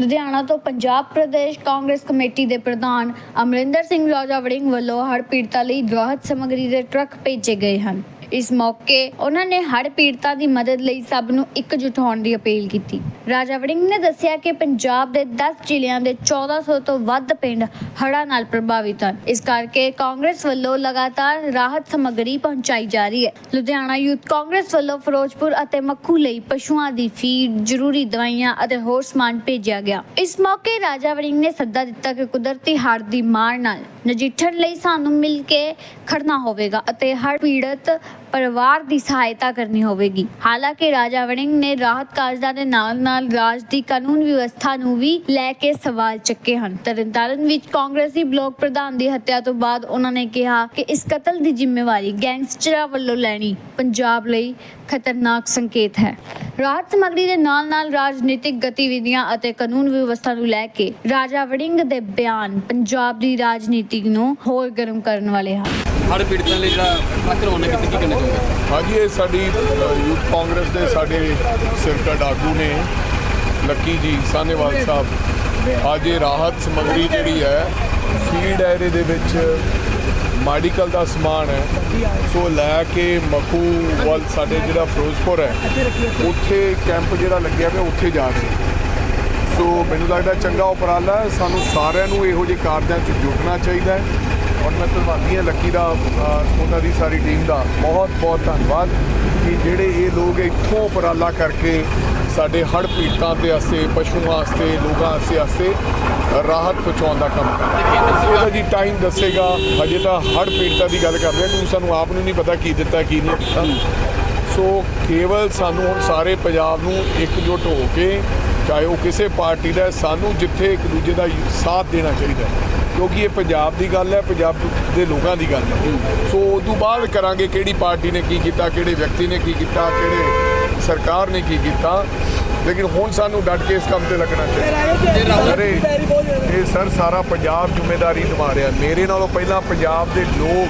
ਲੁਧਿਆਣਾ ਤੋਂ ਪੰਜਾਬ ਪ੍ਰਦੇਸ਼ ਕਾਂਗਰਸ ਕਮੇਟੀ ਦੇ ਪ੍ਰਧਾਨ ਅਮਰਿੰਦਰ ਸਿੰਘ ਰਾਜਾ ਵੜਿੰਗ ਵੱਲੋਂ ਹੜ੍ਹ ਪੀੜਤਾਂ ਲਈ ਰਾਹਤ ਸਮੱਗਰੀ ਦੇ ਟਰੱਕ ਭੇਜੇ ਗਏ ਹਨ। ਇਸ ਮੌਕੇ ਉਹਨਾਂ ਨੇ ਹੜ੍ਹ ਪੀੜਤਾਂ ਦੀ ਮਦਦ ਲਈ ਸਭ ਨੂੰ ਇਕਜੁੱਟ ਹੋਣ ਦੀ ਅਪੀਲ ਕੀਤੀ। ਰਾਜਾ ਵੜਿੰਗ ਨੇ ਦੱਸਿਆ ਕਿ ਪੰਜਾਬ ਦੇ 10 ਜ਼ਿਲ੍ਹਿਆਂ ਦੇ 1400 ਤੋਂ ਵੱਧ ਪਿੰਡ ਹੜ੍ਹਾਂ ਨਾਲ ਪ੍ਰਭਾਵਿਤ ਹਨ। ਇਸ ਕਰਕੇ ਕਾਂਗਰਸ ਵੱਲੋਂ ਲਗਾਤਾਰ ਰਾਹਤ ਸਮੱਗਰੀ ਪਹੁੰਚਾਈ ਜਾ ਰਹੀ ਹੈ। ਲੁਧਿਆਣਾ ਯੂਥ ਕਾਂਗਰਸ ਵੱਲੋਂ ਫਿਰੋਜ਼ਪੁਰ ਅਤੇ ਮੱਖੂ ਲਈ ਪਸ਼ੂਆਂ ਦੀ ਫੀਡ, ਜ਼ਰੂਰੀ ਦਵਾਈਆਂ ਅਤੇ ਹੋਰ ਸਮਾਨ ਭੇਜਿਆ ਗਿਆ। ਇਸ ਮੌਕੇ ਰਾਜਾ ਵੜਿੰਗ ਨੇ ਸੱਦਾ ਦਿੱਤਾ ਕਿ ਕੁਦਰਤੀ ਹਾਰ ਦੀ ਮਾਰ ਨਾਲ ਨਜਿੱਠਣ ਲਈ ਸਾਨੂੰ ਮਿਲ ਕੇ ਖੜਨਾ ਹੋਵੇਗਾ ਅਤੇ ਹਰ ਪੀੜਤ ਪਰਿਵਾਰ ਦੀ ਸਹਾਇਤਾ ਕਰਨੀ ਹੋਵੇਗੀ। ਹਾਲਾਂਕਿ ਰਾਜਾ ਵੜਿੰਗ ਨੇ ਰਾਹਤ ਕਾਰਜਾਂ ਦੇ ਨਾਲ-ਨਾਲ ਰਾਜ ਦੀ ਕਾਨੂੰਨ ਵਿਵਸਥਾ ਨੂੰ ਵੀ ਲੈ ਕੇ ਸਵਾਲ ਚੱਕੇ ਹਨ। ਤਰਨਤਾਰਨ ਵਿੱਚ ਕਾਂਗਰਸੀ ਬਲਾਕ ਪ੍ਰਧਾਨ ਦੀ ਹੱਤਿਆ ਤੋਂ ਬਾਅਦ ਉਹਨਾਂ ਨੇ ਕਿਹਾ ਕਿ ਇਸ ਕਤਲ ਦੀ ਜ਼ਿੰਮੇਵਾਰੀ ਗੈਂਗਸਟਰਾਂ ਵੱਲੋਂ ਲੈਣੀ ਪੰਜਾਬ ਲਈ ਖਤਰਨਾਕ ਸੰਕੇਤ ਹੈ। ਰਾਹਤ ਸਮੱਗਰੀ ਦੇ ਨਾਲ-ਨਾਲ ਰਾਜਨੀਤਿਕ ਗਤੀਵਿਧੀਆਂ ਅਤੇ ਕਾਨੂੰਨ ਵਿਵਸਥਾ ਨੂੰ ਲੈ ਕੇ ਰਾਜਾ ਵੜਿੰਗ ਦੇ ਬਿਆਨ ਪੰਜਾਬ ਦੀ ਰਾਜਨੀਤੀ ਨੂੰ ਹੋਰ ਗਰਮ ਕਰਨ ਵਾਲੇ ਹਨ। ਹੜ੍ਹ ਪੀੜਤਾਂ ਲਈ ਜਿਹੜਾ ਟਰੱਕ ਰਵਾਨਾ ਕੀਤਾ, ਕੀ ਕਰਨਾ ਚਾਹੁੰਦੇ ਹਾਂਜੀ, ਇਹ ਸਾਡੀ ਯੂਥ ਕਾਂਗਰਸ ਦੇ ਸਾਡੇ ਸਿਰਕੱਢ ਆਗੂ ਨੇ, ਲੱਕੀ ਜੀ ਸਾਨੇਵਾਲ ਸਾਹਿਬ। ਅੱਜ ਇਹ ਰਾਹਤ ਸਮੱਗਰੀ ਜਿਹੜੀ ਹੈ, ਫੀਡ ਐਰੇ ਦੇ ਵਿੱਚ ਮੈਡੀਕਲ ਦਾ ਸਮਾਨ ਹੈ। ਸੋ ਲੈ ਕੇ ਮਖੂ ਵੱਲ ਸਾਡੇ ਜਿਹੜਾ ਫਿਰੋਜ਼ਪੁਰ ਹੈ, ਉੱਥੇ ਕੈਂਪ ਜਿਹੜਾ ਲੱਗਿਆ ਪਿਆ, ਉੱਥੇ ਜਾ ਰਹੇ ਸੋ ਮੈਨੂੰ ਲੱਗਦਾ ਚੰਗਾ ਉਪਰਾਲਾ ਹੈ, ਸਾਨੂੰ ਸਾਰਿਆਂ ਨੂੰ ਇਹੋ ਜਿਹੇ ਕਾਰਜਾਂ 'ਚ ਜੁਟਣਾ ਚਾਹੀਦਾ ਹੈ। ਔਰ ਮੈਂ ਧੰਨਵਾਦੀ ਹਾਂ ਲੱਕੀ ਦਾ ਉਹਨਾਂ ਦੀ ਸਾਰੀ ਟੀਮ ਦਾ ਬਹੁਤ ਬਹੁਤ ਧੰਨਵਾਦ ਕਿ ਜਿਹੜੇ ਇਹ ਲੋਕ ਇੱਥੋਂ ਉਪਰਾਲਾ ਕਰਕੇ ਸਾਡੇ ਹੜ੍ਹ ਪੀੜਤਾਂ ਦੇ ਆਸੇ, ਪਸ਼ੂਆਂ ਵਾਸਤੇ ਲੋਕਾਂ ਵਾਸਤੇ ਆਸੇ ਰਾਹਤ ਪਹੁੰਚਾਉਣ ਦਾ ਕੰਮ ਕਰਦੇ ਇਹਦਾ ਜੀ ਟਾਈਮ ਦੱਸੇਗਾ, ਹਜੇ ਤਾਂ ਹੜ੍ਹ ਪੀੜਤਾਂ ਦੀ ਗੱਲ ਕਰਦੇ ਹਾਂ ਕਿਉਂਕਿ ਸਾਨੂੰ ਆਪ ਨੂੰ ਨਹੀਂ ਪਤਾ ਕੀ ਦਿੱਤਾ, ਕੀ ਨਹੀਂ ਦਿੱਤਾ ਸੋ ਕੇਵਲ ਸਾਨੂੰ ਹੁਣ ਸਾਰੇ ਪੰਜਾਬ ਨੂੰ ਇਕਜੁੱਟ ਹੋ ਕੇ, ਚਾਹੇ ਉਹ ਕਿਸੇ ਪਾਰਟੀ ਦਾ ਸਾਨੂੰ ਜਿੱਥੇ ਇੱਕ ਦੂਜੇ ਦਾ ਸਾਥ ਦੇਣਾ ਚਾਹੀਦਾ ਹੈ। ਕਿਉਂਕਿ ਇਹ ਪੰਜਾਬ ਦੀ ਗੱਲ ਹੈ, ਪੰਜਾਬ ਦੇ ਲੋਕਾਂ ਦੀ ਗੱਲ ਹੈ। ਸੋ ਉਸ ਤੋਂ ਬਾਅਦ ਕਰਾਂਗੇ ਕਿਹੜੀ ਪਾਰਟੀ ਨੇ ਕੀ ਕੀਤਾ, ਕਿਹੜੇ ਵਿਅਕਤੀ ਨੇ ਕੀ ਕੀਤਾ, ਕਿਹੜੇ ਸਰਕਾਰ ਨੇ ਕੀ ਕੀਤਾ। ਲੇਕਿਨ ਹੁਣ ਸਾਨੂੰ ਡਟ ਕੇ ਇਸ ਕੰਮ ਤੇ ਲੱਗਣਾ ਚਾਹੀਦਾ। ਅਰੇ, ਇਹ ਸਰ ਸਾਰਾ ਪੰਜਾਬ ਜ਼ਿੰਮੇਵਾਰੀ ਨਿਭਾ ਰਿਹਾ। ਮੇਰੇ ਨਾਲੋਂ ਪਹਿਲਾਂ ਪੰਜਾਬ ਦੇ ਲੋਕ,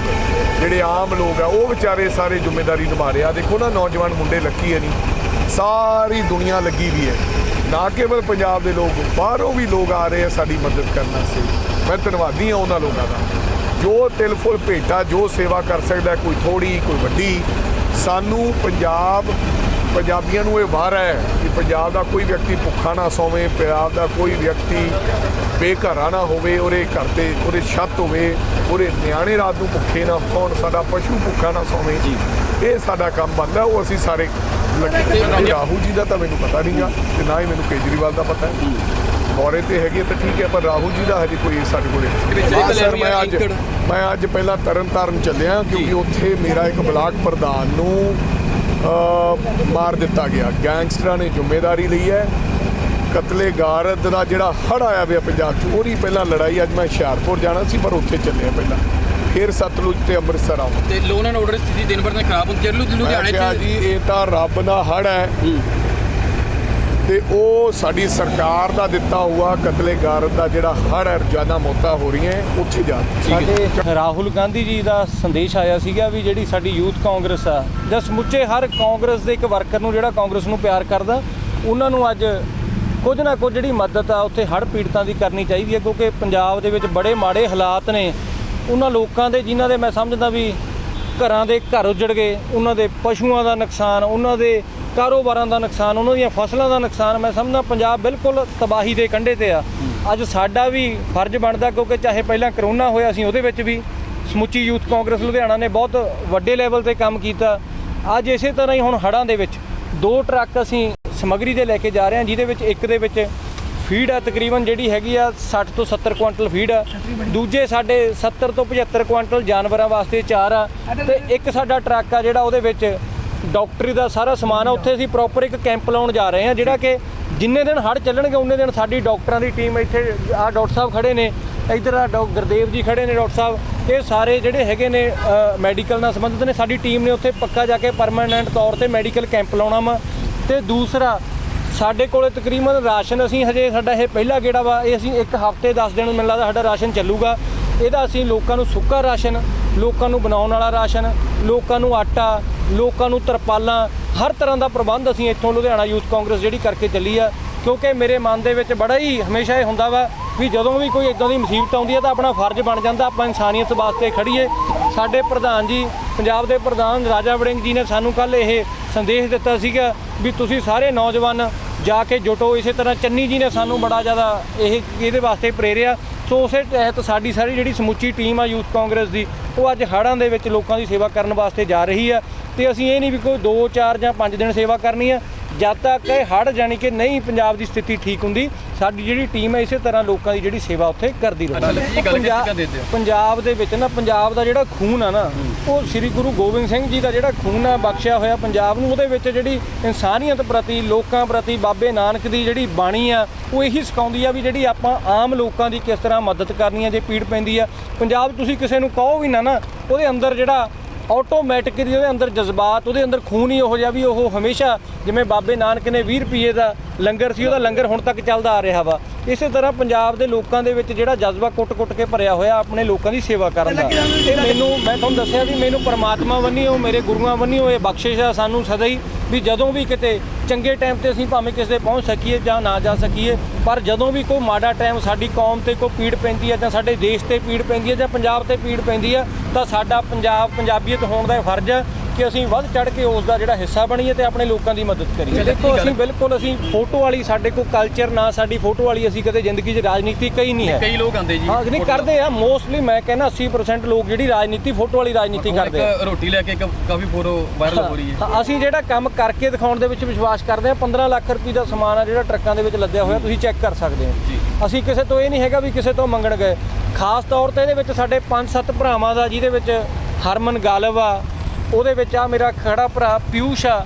ਜਿਹੜੇ ਆਮ ਲੋਕ ਆ, ਉਹ ਵਿਚਾਰੇ ਸਾਰੇ ਜ਼ਿੰਮੇਵਾਰੀ ਨਿਭਾ ਰਿਹਾ ਦੇਖੋ ਨਾ, ਨੌਜਵਾਨ ਮੁੰਡੇ ਲੱਕੀ ਹੈ ਨਹੀਂ ਸਾਰੀ ਦੁਨੀਆ ਲੱਗੀ ਵੀ ਹੈ। ਨਾ ਕੇਵਲ ਪੰਜਾਬ ਦੇ ਲੋਕ, ਬਾਹਰੋਂ ਵੀ ਲੋਕ ਆ ਰਹੇ ਆ ਸਾਡੀ ਮਦਦ ਕਰਨ ਵਾਸਤੇ। ਮੈਂ ਧੰਨਵਾਦੀ ਹਾਂ ਉਹਨਾਂ ਲੋਕਾਂ ਦਾ। ਜੋ ਤਿਲ ਫੁੱਲ ਭੇਟਾ ਜੋ ਸੇਵਾ ਕਰ ਸਕਦਾ ਕੋਈ ਥੋੜੀ ਕੋਈ ਵੱਡੀ। ਸਾਨੂੰ ਪੰਜਾਬ ਪੰਜਾਬੀਆਂ ਨੂੰ ਇਹ ਵਾਰ ਹੈ ਕਿ ਪੰਜਾਬ ਦਾ ਕੋਈ ਵਿਅਕਤੀ ਭੁੱਖਾ ਨਾ ਸੋਵੇ ਪੰਜਾਬ ਦਾ ਕੋਈ ਵਿਅਕਤੀ ਬੇਘਰਾ ਨਾ ਹੋਵੇ ਉਹਦੇ ਘਰ ਤੇ ਉਹਦੇ ਛੱਤ ਹੋਵੇ ਉਹਦੇ ਨਿਆਣੇ ਰਾਤ ਨੂੰ ਭੁੱਖੇ ਨਾ ਸੌਣ ਸਾਡਾ ਪਸ਼ੂ ਭੁੱਖਾ ਨਾ ਸੋਵੇ। ਇਹ ਸਾਡਾ ਕੰਮ ਬਣਦਾ ਉਹ ਅਸੀਂ ਸਾਰੇ ਲੱਗੇ। ਤੇ ਰਾਹੁਲ ਜੀ ਦਾ ਤਾਂ ਮੈਨੂੰ ਪਤਾ ਨਹੀਂਗਾ ਤੇ ਨਾ ਹੀ ਮੈਨੂੰ ਕੇਜਰੀਵਾਲ ਦਾ ਪਤਾ ਹੈ। ਮੋਰੇ ਤੇ ਹੈਗੀ ਤਾਂ ਠੀਕ ਹੈ ਪਰ ਰਾਹੁਲ ਜੀ ਦਾ ਹਜੇ ਕੋਈ ਸਾਡੇ ਕੋਲੇ ਸਰ ਮੈਂ ਅੱਜ। ਮੈਂ ਅੱਜ ਪਹਿਲਾਂ ਤਰਨ ਤਾਰਨ ਚੱਲਿਆ ਕਿਉਂਕਿ ਉੱਥੇ ਮੇਰਾ ਇੱਕ ਬਲਾਕ ਪ੍ਰਧਾਨ ਨੂੰ ਮਾਰ ਦਿੱਤਾ ਗਿਆ। ਗੈਂਗਸਟਰਾਂ ਨੇ ਜ਼ਿੰਮੇਵਾਰੀ ਲਈ ਹੈ। ਕਤਲੇ ਗਾਰਦ ਦਾ ਜਿਹੜਾ ਹੜ ਆਇਆ ਪਿਆ ਪੰਜਾਬ 'ਚ ਉਹਦੀ ਪਹਿਲਾਂ ਲੜਾਈ ਅੱਜ ਮੈਂ ਹੁਸ਼ਿਆਰਪੁਰ ਜਾਣਾ ਸੀ ਪਰ ਉੱਥੇ ਚੱਲਿਆ ਪਹਿਲਾਂ। ਫਿਰ ਸਤਲੁਜ ਤੇ ਅੰਮ੍ਰਿਤਸਰ ਆਵਾਂ ਤੇ ਲੋਨ ਐਂਡ ਆਰਡਰ ਸਥਿਤੀ ਦਿਨ ਬਰ ਦਿਨ ਖਰਾਬ ਹੁੰਦੀ ਹੈ। ਲੁਧਿਆਣੇ ਚ ਜੀ ਇਹ ਤਾਂ ਰੱਬ ਦਾ ਹੜ ਹੈ। ਤੇ ਉਹ ਸਾਡੀ ਸਰਕਾਰ ਦਾ ਦਿੱਤਾ ਹੋਇਆ ਕਤਲੇ ਗਾਰਦ ਦਾ ਜਿਹੜਾ ਹਰ ਹੈ ਰੋਜ਼ਾਨਾ ਮੌਤਾਂ ਹੋ ਰਹੀਆਂ ਉੱਥੇ ਜਾ ਸਾਡੇ ਰਾਹੁਲ ਗਾਂਧੀ ਜੀ ਦਾ ਸੰਦੇਸ਼ ਆਇਆ ਸੀਗਾ ਵੀ ਜਿਹੜੀ ਸਾਡੀ ਯੂਥ ਕਾਂਗਰਸ ਆ, ਜਾਂ ਸਮੁੱਚੇ ਹਰ ਕਾਂਗਰਸ ਦੇ ਇੱਕ ਵਰਕਰ ਨੂੰ ਜਿਹੜਾ ਕਾਂਗਰਸ ਨੂੰ ਪਿਆਰ ਕਰਦਾ, ਉਹਨਾਂ ਨੂੰ ਅੱਜ ਕੁਝ ਨਾ ਕੁਝ ਜਿਹੜੀ ਮਦਦ ਆ, ਉੱਥੇ ਹੜ੍ਹ ਪੀੜਤਾਂ ਦੀ ਕਰਨੀ ਚਾਹੀਦੀ ਹੈ, ਕਿਉਂਕਿ ਪੰਜਾਬ ਦੇ ਵਿੱਚ ਬੜੇ ਮਾੜੇ ਹਾਲਾਤ ਨੇ। ਉਹਨਾਂ ਲੋਕਾਂ ਦੇ ਜਿਨ੍ਹਾਂ ਦੇ ਮੈਂ ਸਮਝਦਾ ਵੀ ਘਰਾਂ ਦੇ ਘਰ ਉੱਜੜ ਗਏ, ਉਹਨਾਂ ਦੇ ਪਸ਼ੂਆਂ ਦਾ ਨੁਕਸਾਨ, ਉਹਨਾਂ ਦੇ ਕਾਰੋਬਾਰਾਂ ਦਾ ਨੁਕਸਾਨ, ਉਹਨਾਂ ਦੀਆਂ ਫਸਲਾਂ ਦਾ ਨੁਕਸਾਨ, ਮੈਂ ਸਮਝਦਾ ਪੰਜਾਬ ਬਿਲਕੁਲ ਤਬਾਹੀ ਦੇ ਕੰਢੇ ਤੇ ਆ। ਅੱਜ ਸਾਡਾ ਵੀ ਫਰਜ਼ ਬਣਦਾ ਕਿਉਂਕਿ ਚਾਹੇ ਪਹਿਲਾਂ ਕਰੋਨਾ ਹੋਇਆ ਸੀ, ਉਹਦੇ ਵਿੱਚ ਵੀ ਸਮੁੱਚੀ ਯੂਥ ਕਾਂਗਰਸ ਲੁਧਿਆਣਾ ਨੇ ਬਹੁਤ ਵੱਡੇ ਲੈਵਲ ਤੇ ਕੰਮ ਕੀਤਾ। ਅੱਜ ਇਸੇ ਤਰ੍ਹਾਂ ਹੀ ਹੁਣ ਹੜ੍ਹਾਂ ਦੇ ਵਿੱਚ ਦੋ ਟਰੱਕ ਅਸੀਂ ਸਮਗਰੀ ਦੇ ਲੈ ਕੇ ਜਾ ਰਹੇ ਹਾਂ, ਜਿਹਦੇ ਵਿੱਚ ਇੱਕ ਦੇ ਵਿੱਚ ਫੀਡ ਆ ਤਕਰੀਬਨ ਜਿਹੜੀ ਹੈਗੀ ਆ 60 ਤੋਂ 70 ਕੁਇੰਟਲ ਫੀਡ ਆ। ਦੂਜੇ ਸਾਡੇ 70 ਤੋਂ 75 ਕੁਇੰਟਲ ਜਾਨਵਰਾਂ ਵਾਸਤੇ ਚਾਰ ਆ। ਤੇ ਇੱਕ ਸਾਡਾ ਟਰੱਕ ਆ ਜਿਹੜਾ ਉਹਦੇ ਵਿੱਚ ਡਾਕਟਰੀ ਦਾ ਸਾਰਾ ਸਮਾਨ ਆ। ਉੱਥੇ ਅਸੀਂ ਪ੍ਰੋਪਰ ਇੱਕ ਕੈਂਪ ਲਾਉਣ ਜਾ ਰਹੇ ਹਾਂ ਜਿਹੜਾ ਕਿ ਜਿੰਨੇ ਦਿਨ ਹੜ੍ਹ ਚੱਲਣਗੇ ਉਹਨੇ ਦਿਨ ਸਾਡੀ ਡਾਕਟਰਾਂ ਦੀ ਟੀਮ ਇੱਥੇ ਆ ਡਾਕਟਰ ਸਾਹਿਬ ਖੜੇ ਨੇ। ਇੱਧਰ ਆ ਡਾਕਟਰ ਗੁਰਦੇਵ ਜੀ ਖੜੇ ਨੇ ਡਾਕਟਰ ਸਾਹਿਬ। ਇਹ ਸਾਰੇ ਜਿਹੜੇ ਹੈਗੇ ਨੇ ਮੈਡੀਕਲ ਨਾਲ ਸੰਬੰਧਿਤ ਨੇ। ਸਾਡੀ ਟੀਮ ਨੇ ਉੱਥੇ ਪੱਕਾ ਜਾ ਕੇ ਪਰਮਾਨੈਂਟ ਤੌਰ ਤੇ ਮੈਡੀਕਲ ਕੈਂਪ ਲਾਉਣਾ ਵਾ। ਤੇ ਦੂਸਰਾ ਸਾਡੇ ਕੋਲੇ ਤਕਰੀਬਨ ਰਾਸ਼ਨ ਅਸੀਂ ਹਜੇ ਸਾਡਾ ਇਹ ਪਹਿਲਾ ਗੇੜਾ ਵਾ, ਇਹ ਅਸੀਂ ਇੱਕ ਹਫ਼ਤੇ 10 ਦਿਨ ਮੈਨੂੰ ਲੱਗਦਾ ਸਾਡਾ ਰਾਸ਼ਨ ਚੱਲੂਗਾ। ਇਹਦਾ ਅਸੀਂ ਲੋਕਾਂ ਨੂੰ ਸੁੱਕਾ ਰਾਸ਼ਨ, ਲੋਕਾਂ ਨੂੰ ਬਣਾਉਣ ਵਾਲਾ ਰਾਸ਼ਨ, ਲੋਕਾਂ ਨੂੰ ਆਟਾ, ਲੋਕਾਂ ਨੂੰ ਤਰਪਾਲਾਂ, ਹਰ ਤਰ੍ਹਾਂ ਦਾ ਪ੍ਰਬੰਧ ਅਸੀਂ ਇੱਥੋਂ ਲੁਧਿਆਣਾ ਯੂਥ ਕਾਂਗਰਸ ਜਿਹੜੀ ਕਰਕੇ ਚੱਲੀ ਆ। ਕਿਉਂਕਿ ਮੇਰੇ ਮਨ ਦੇ ਵਿੱਚ ਬੜਾ ਹੀ ਹਮੇਸ਼ਾ ਇਹ ਹੁੰਦਾ ਵਾ ਵੀ ਜਦੋਂ ਵੀ ਕੋਈ ਇਦਾਂ ਦੀ ਮੁਸੀਬਤ ਆਉਂਦੀ ਹੈ ਤਾਂ ਆਪਣਾ ਫਰਜ਼ ਬਣ ਜਾਂਦਾ, ਆਪਾਂ ਇਨਸਾਨੀਅਤ ਵਾਸਤੇ ਖੜੀਏ ਸਾਡੇ ਪ੍ਰਧਾਨ ਜੀ, ਪੰਜਾਬ ਦੇ ਪ੍ਰਧਾਨ ਰਾਜਾ ਵੜਿੰਗ ਜੀ ਨੇ ਸਾਨੂੰ ਕੱਲ ਇਹ ਸੰਦੇਸ਼ ਦਿੱਤਾ ਸੀਗਾ ਵੀ ਤੁਸੀਂ ਸਾਰੇ ਨੌਜਵਾਨ ਜਾ ਕੇ ਜੁਟੋ, ਇਸੇ ਤਰ੍ਹਾਂ ਚੰਨੀ ਜੀ ਨੇ ਸਾਨੂੰ ਬੜਾ ਜ਼ਿਆਦਾ ਇਹ, ਇਹਦੇ ਵਾਸਤੇ ਪ੍ਰੇਰਿਆ। ਸੋ ਉਸੇ ਤਹਿਤ ਸਾਡੀ ਸਾਰੀ ਜਿਹੜੀ ਸਮੁੱਚੀ ਟੀਮ ਆ ਯੂਥ ਕਾਂਗਰਸ ਦੀ, ਉਹ ਅੱਜ ਹੜ੍ਹਾਂ ਦੇ ਵਿੱਚ ਲੋਕਾਂ ਦੀ ਸੇਵਾ ਕਰਨ ਵਾਸਤੇ ਜਾ ਰਹੀ ਆ। ਤੇ ਅਸੀਂ ਇਹ ਨਹੀਂ ਵੀ ਕੋਈ 2 4 ਜਾਂ 5 ਦਿਨ ਸੇਵਾ ਕਰਨੀ ਆ। ਜਦ ਤੱਕ ਇਹ ਹੜ੍ਹ ਜਾਣੀ ਕਿ ਨਹੀਂ ਪੰਜਾਬ ਦੀ ਸਥਿਤੀ ਠੀਕ ਹੁੰਦੀ ਸਾਡੀ ਜਿਹੜੀ ਟੀਮ ਹੈ ਇਸੇ ਤਰ੍ਹਾਂ ਲੋਕਾਂ ਦੀ ਜਿਹੜੀ ਸੇਵਾ ਉੱਥੇ ਕਰਦੀ ਰਹੇਗੀ ਪੰਜਾਬ- ਦੇ ਵਿੱਚ ਨਾ ਪੰਜਾਬ ਦਾ ਜਿਹੜਾ ਖੂਨ ਆ ਨਾ ਉਹ ਸ੍ਰੀ ਗੁਰੂ ਗੋਬਿੰਦ ਸਿੰਘ ਜੀ ਦਾ ਜਿਹੜਾ ਖੂਨ ਆ ਬਖਸ਼ਿਆ ਹੋਇਆ ਪੰਜਾਬ ਨੂੰ ਉਹਦੇ ਵਿੱਚ ਜਿਹੜੀ ਇਨਸਾਨੀਅਤ ਪ੍ਰਤੀ ਲੋਕਾਂ ਪ੍ਰਤੀ ਬਾਬੇ ਨਾਨਕ ਦੀ ਜਿਹੜੀ ਬਾਣੀ ਆ ਉਹ ਇਹੀ ਸਿਖਾਉਂਦੀ ਆ ਵੀ ਜਿਹੜੀ ਆਪਾਂ ਆਮ ਲੋਕਾਂ ਦੀ ਕਿਸ ਤਰ੍ਹਾਂ ਮਦਦ ਕਰਨੀ ਆ ਜੇ ਪੀੜ ਪੈਂਦੀ ਆ। ਪੰਜਾਬ ਤੁਸੀਂ ਕਿਸੇ ਨੂੰ ਕਹੋ ਵੀ ਨਾ ਨਾ ਉਹਦੇ ਅੰਦਰ ਜਿਹੜਾ ਆਟੋਮੈਟਿਕਲੀ ਉਹਦੇ ਅੰਦਰ ਜਜ਼ਬਾਤ, ਉਹਦੇ ਅੰਦਰ ਖੂਨ ਹੀ ਉਹੋ ਜਿਹਾ ਵੀ ਉਹ ਹਮੇਸ਼ਾ ਜਿਵੇਂ ਬਾਬੇ ਨਾਨਕ ਨੇ 20 ਰੁਪਏ ਦਾ ਲੰਗਰ ਸੀ, ਉਹਦਾ ਲੰਗਰ ਹੁਣ ਤੱਕ ਚੱਲਦਾ ਆ ਰਿਹਾ ਵਾ। ਇਸੇ ਤਰ੍ਹਾਂ ਪੰਜਾਬ ਦੇ ਲੋਕਾਂ ਦੇ ਵਿੱਚ ਜਿਹੜਾ ਜਜ਼ਬਾ ਕੁੱਟ-ਕੁੱਟ ਕੇ ਭਰਿਆ ਹੋਇਆ, ਆਪਣੇ ਲੋਕਾਂ ਦੀ ਸੇਵਾ ਕਰਨ ਦਾ। ਇਹ ਮੈਨੂੰ, ਮੈਂ ਤੁਹਾਨੂੰ ਦੱਸਿਆ ਵੀ ਮੈਨੂੰ ਪਰਮਾਤਮਾ ਵੱਲੋਂ ਮੇਰੇ ਗੁਰੂਆਂ ਵੰਨਿਓ ਇਹ ਬਖਸ਼ਿਸ਼ ਆ ਸਾਨੂੰ ਸਦਾ ਹੀ ਵੀ ਜਦੋਂ ਵੀ ਕਿਤੇ ਚੰਗੇ ਟਾਈਮ ਤੇ ਅਸੀਂ ਭਾਵੇਂ ਕਿਸੇ ਦੇ ਪਹੁੰਚ ਸਕੀਏ ਜਾਂ ਨਾ ਜਾ ਸਕੀਏ, ਪਰ ਜਦੋਂ ਵੀ ਕੋਈ ਮਾੜਾ ਟਾਈਮ ਸਾਡੀ ਕੌਮ ਤੇ ਕੋਈ ਪੀੜ ਪੈਂਦੀ ਹੈ ਜਾਂ ਸਾਡੇ ਦੇਸ਼ ਤੇ ਪੀੜ ਪੈਂਦੀ ਹੈ ਜਾਂ ਪੰਜਾਬ ਤੇ ਪੀੜ ਪੈਂਦੀ ਹੈ ਤਾਂ ਸਾਡਾ ਪੰਜਾਬ ਪੰਜਾਬੀਅਤ ਹੋਣ ਦਾ ਫਰਜ਼ ਕਿ ਅਸੀਂ ਵੱਧ ਚੜ ਕੇ ਉਸ ਦਾ ਜਿਹੜਾ ਹਿੱਸਾ ਬਣੀਏ ਤੇ ਆਪਣੇ ਲੋਕਾਂ ਦੀ ਮਦਦ ਕਰੀਏ। ਦੇਖੋ ਅਸੀਂ ਬਿਲਕੁਲ ਅਸੀਂ ਫੋਟੋ ਵਾਲੀ ਸਾਡੇ ਕੋਲ ਕਲਚਰ ਨਾ ਸਾਡੀ ਫੋਟੋ ਵਾਲੀ ਅਸੀਂ ਕਦੇ ਜ਼ਿੰਦਗੀ 'ਚ ਰਾਜਨੀਤੀ ਕਹੀ ਨਹੀਂ ਹੈ। ਕਈ ਲੋਕ ਆਉਂਦੇ ਜੀ ਹਾਂ ਨਹੀਂ ਕਰਦੇ ਆ। ਮੋਸਟਲੀ ਮੈਂ ਕਹਿੰਦਾ 80% ਲੋਕ ਜਿਹੜੀ ਰਾਜਨੀਤੀ ਫੋਟੋ ਵਾਲੀ ਰਾਜਨੀਤੀ ਕਰਦੇ ਆ। ਰੋਟੀ ਲੈ ਕੇ ਕਾਫੀ ਫੋਟੋ ਵਾਇਰਲ ਹੋ ਰਹੀ ਹੈ। ਅਸੀਂ ਜਿਹੜਾ ਕੰਮ ਕਰਕੇ ਦਿਖਾਉਣ ਦੇ ਵਿੱਚ ਵਿਸ਼ਵਾਸ ਕਰਦੇ ਹਾਂ 15 ਲੱਖ ਰੁਪਏ ਦਾ ਸਮਾਨ ਆ ਜਿਹੜਾ ਟਰੱਕਾਂ ਦੇ ਵਿੱਚ ਲੱਦਿਆ ਹੋਇਆ ਤੁਸੀਂ ਚੈੱਕ ਕਰ ਸਕਦੇ। ਹੋ। ਅਸੀਂ ਕਿਸੇ ਤੋਂ ਇਹ ਨਹੀਂ ਹੈਗਾ ਵੀ ਕਿਸੇ ਤੋਂ ਮੰਗਣ ਗਏ। ਖਾਸ ਤੌਰ ਤੇ ਇਹਦੇ ਵਿੱਚ ਸਾਡੇ 5-7 ਭਰਾਵਾਂ ਦਾ ਜਿਹਦੇ ਵਿੱਚ ਹਰਮਨ ਗਾਲਵ ਆ ਉਹਦੇ ਵਿੱਚ ਆ ਮੇਰਾ ਖੜਾ ਭਰਾ ਪਿਊਸ਼ ਆ,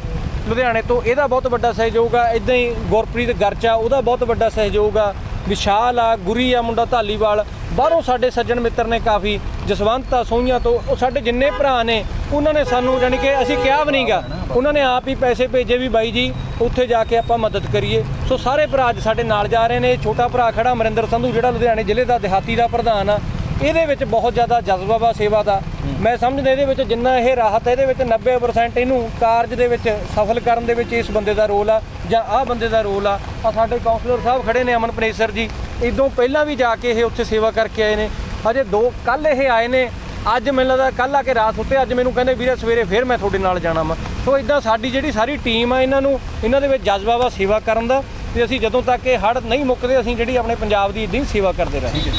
ਲੁਧਿਆਣੇ ਤੋਂ। ਇਹਦਾ ਬਹੁਤ ਵੱਡਾ ਸਹਿਯੋਗ ਆ। ਇਦਾਂ ਹੀ ਗੁਰਪ੍ਰੀਤ ਗਰਚਾ, ਉਹਦਾ ਬਹੁਤ ਵੱਡਾ ਸਹਿਯੋਗ ਆ। ਵਿਸ਼ਾਲ ਆ, ਗੁਰੀ ਆ ਮੁੰਡਾ ਧਾਲੀਵਾਲ। ਬਾਹਰੋਂ ਸਾਡੇ ਸੱਜਣ ਮਿੱਤਰ ਨੇ ਕਾਫੀ ਜਸਵੰਤ ਆ, ਸੋਹੀਆਂ ਤੋਂ। ਉਹ ਸਾਡੇ ਜਿੰਨੇ ਭਰਾ ਨੇ, ਉਹਨਾਂ ਨੇ ਸਾਨੂੰ ਜਾਣੀ ਕਿ ਅਸੀਂ ਕਿਹਾ ਵੀ ਨਹੀਂਗਾ। ਉਹਨਾਂ ਨੇ ਆਪ ਹੀ ਪੈਸੇ ਭੇਜੇ ਵੀ ਬਾਈ ਜੀ, ਉੱਥੇ ਜਾ ਕੇ ਆਪਾਂ ਮਦਦ ਕਰੀਏ। ਸੋ ਸਾਰੇ ਭਰਾ ਅੱਜ ਸਾਡੇ ਨਾਲ ਜਾ ਰਹੇ ਨੇ। ਛੋਟਾ ਭਰਾ ਖੜਾ ਅਮਰਿੰਦਰ ਸੰਧੂ, ਜਿਹੜਾ ਲੁਧਿਆਣੇ ਜ਼ਿਲ੍ਹੇ ਦਾ ਦਿਹਾਤੀ ਦਾ ਪ੍ਰਧਾਨ ਆ। ਇਹਦੇ ਵਿੱਚ ਬਹੁਤ ਜ਼ਿਆਦਾ ਜਜ਼ਬਾ ਵਾ ਸੇਵਾ ਦਾ। ਮੈਂ ਸਮਝਦਾ ਇਹਦੇ ਵਿੱਚ ਜਿੰਨਾ ਇਹ ਰਾਹਤ ਹੈ ਇਹਦੇ ਵਿੱਚ 90% ਇਹਨੂੰ ਕਾਰਜ ਦੇ ਵਿੱਚ ਸਫਲ ਕਰਨ ਦੇ ਵਿੱਚ ਇਸ ਬੰਦੇ ਦਾ ਰੋਲ ਆ ਜਾਂ ਆਹ ਬੰਦੇ ਦਾ ਰੋਲ ਆ। ਆ ਸਾਡੇ ਕਾਉਂਸਲਰ ਸਾਹਿਬ ਖੜੇ ਨੇ ਅਮਨਪ੍ਰੀਤ ਸਰ ਜੀ। ਇਦੋਂ ਪਹਿਲਾਂ ਵੀ ਜਾ ਕੇ ਇਹ ਉੱਥੇ ਸੇਵਾ ਕਰਕੇ ਆਏ ਨੇ। ਅਜੇ ਦੋ ਕੱਲ ਇਹ ਆਏ ਨੇ। ਅੱਜ ਮੈਨੂੰ ਲੱਗਦਾ ਕੱਲ ਆ ਕੇ ਰਾਤ ਉੱਤੇ ਅੱਜ ਮੈਨੂੰ ਕਹਿੰਦੇ ਵੀਰੇ ਸਵੇਰੇ ਫੇਰ ਮੈਂ ਤੁਹਾਡੇ ਨਾਲ ਜਾਣਾ ਵਾ। ਸੋ ਇਦਾਂ ਸਾਡੀ ਜਿਹੜੀ ਸਾਰੀ ਟੀਮ ਆ ਇਹਨਾਂ ਨੂੰ ਇਹਨਾਂ ਦੇ ਵਿੱਚ ਜਜ਼ਬਾ ਵਾ ਸੇਵਾ ਕਰਨ ਦਾ। ਤੇ ਅਸੀਂ ਜਦੋਂ ਤੱਕ ਇਹ ਹੜ੍ਹ ਨਹੀਂ ਮੁੱਕਦੇ ਅਸੀਂ ਜਿਹੜੀ ਆਪਣੇ ਪੰਜਾਬ ਦੀ ਇਦਾਂ ਹੀ ਸੇਵਾ ਕਰਦੇ ਰਹਾਂਗੇ।